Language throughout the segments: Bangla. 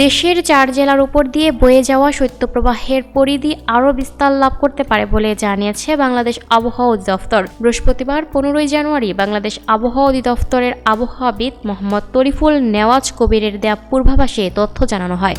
দেশের চার জেলার উপর দিয়ে বয়ে যাওয়া শৈত্যপ্রবাহের পরিধি আরও বিস্তার লাভ করতে পারে বলে জানিয়েছে বাংলাদেশ আবহাওয়া অধিদপ্তর। বৃহস্পতিবার পনেরোই জানুয়ারি বাংলাদেশ আবহাওয়া অধিদপ্তরের আবহাওয়াবিদ মোহাম্মদ তরিফুল নেওয়াজ কবিরের দেয়া পূর্বাভাসে তথ্য জানানো হয়।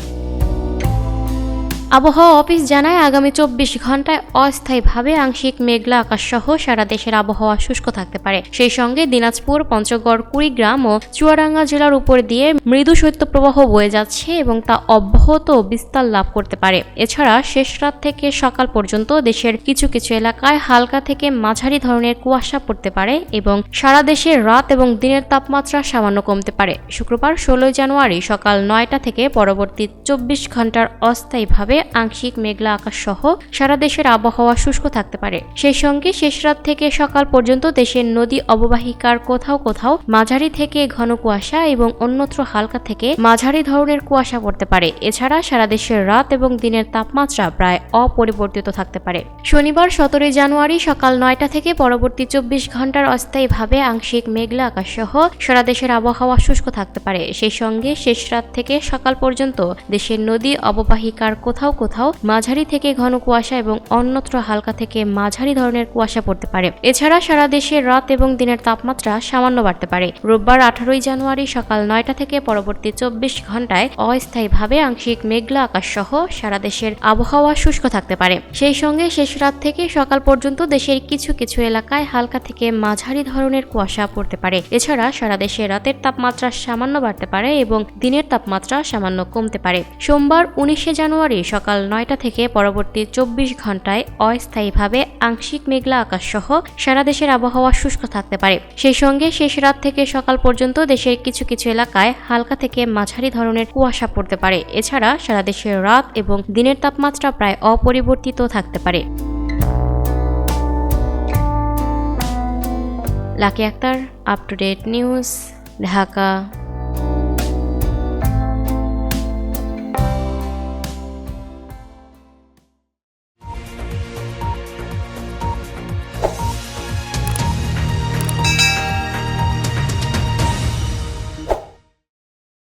আবহাওয়া অফিস জানায়, আগামী চব্বিশ ঘন্টায় অস্থায়ীভাবে আংশিক মেঘলা আকাশ সহ সারা দেশের আবহাওয়া শুষ্ক থাকতে পারে। সেই সঙ্গে দিনাজপুর, পঞ্চগড়, কুড়িগ্রাম ও চুয়াডাঙ্গা জেলার উপর দিয়ে মৃদু শৈত্যপ্রবাহ বয়ে যাচ্ছে এবং তা অব্যাহত বিস্তার লাভ করতে পারে। এছাড়া শেষ রাত থেকে সকাল পর্যন্ত দেশের কিছু কিছু এলাকায় হালকা থেকে মাঝারি ধরনের কুয়াশা পড়তে পারে এবং সারা দেশে রাত এবং দিনের তাপমাত্রা সামান্য কমতে পারে। শুক্রবার ষোলোই জানুয়ারি সকাল নয়টা থেকে পরবর্তী চব্বিশ ঘণ্টার অস্থায়ীভাবে আংশিক মেঘলা আকাশ সহ সারা দেশের আবহাওয়া শুষ্ক থাকতে পারে। সেই সঙ্গে শেষ রাত থেকে সকাল পর্যন্ত দেশের নদী অববাহিকার কোথাও কোথাও মাঝারি থেকে ঘন কুয়াশা এবং অন্যত্র হালকা থেকে মাঝারি ধরনের কুয়াশা পড়তে পারে। এছাড়া সারা দেশের রাত এবং দিনের তাপমাত্রা প্রায় অপরিবর্তিত থাকতে পারে। শনিবার সতেরোই জানুয়ারি সকাল নয়টা থেকে পরবর্তী চব্বিশ ঘণ্টার অস্থায়ীভাবে আংশিক মেঘলা আকাশ সহ সারা দেশের আবহাওয়া শুষ্ক থাকতে পারে। সেই সঙ্গে শেষ রাত থেকে সকাল পর্যন্ত দেশের নদী অববাহিকার কোথাও কোথাও কোথাও মাঝারি থেকে ঘন কুয়াশা এবং অন্যত্র হালকা থেকে মাঝারি ধরনের কুয়াশা পড়তে পারে। এছাড়া সারা দেশে রাত এবং দিনের তাপমাত্রা সামান্য বাড়তে পারে। রোববার আঠারোই জানুয়ারি সকাল নয়টা থেকে পরবর্তী চব্বিশ ঘন্টায় অস্থায়ীভাবে আংশিক মেঘলা আকাশ সহ সারা দেশের আবহাওয়া শুষ্ক থাকতে পারে। সেই সঙ্গে শেষ রাত থেকে সকাল পর্যন্ত দেশের কিছু কিছু এলাকায় হালকা থেকে মাঝারি ধরনের কুয়াশা পড়তে পারে। এছাড়া সারা দেশে রাতের তাপমাত্রা সামান্য বাড়তে পারে এবং দিনের তাপমাত্রা সামান্য কমতে পারে। সোমবার উনিশে জানুয়ারি সকাল নয়টা থেকে পরবর্তী চব্বিশ ঘন্টায় অস্থায়ীভাবে আংশিক মেঘলা আকাশ সহ সারা দেশের আবহাওয়া শুষ্ক থাকতে পারে। সেই সঙ্গে শেষ রাত থেকে সকাল পর্যন্ত দেশের কিছু কিছু এলাকায় হালকা থেকে মাঝারি ধরনের কুয়াশা পড়তে পারে। এছাড়া সারা দেশের রাত এবং দিনের তাপমাত্রা প্রায় অপরিবর্তিত থাকতে পারে। Lucky Akter up to date news Dhaka.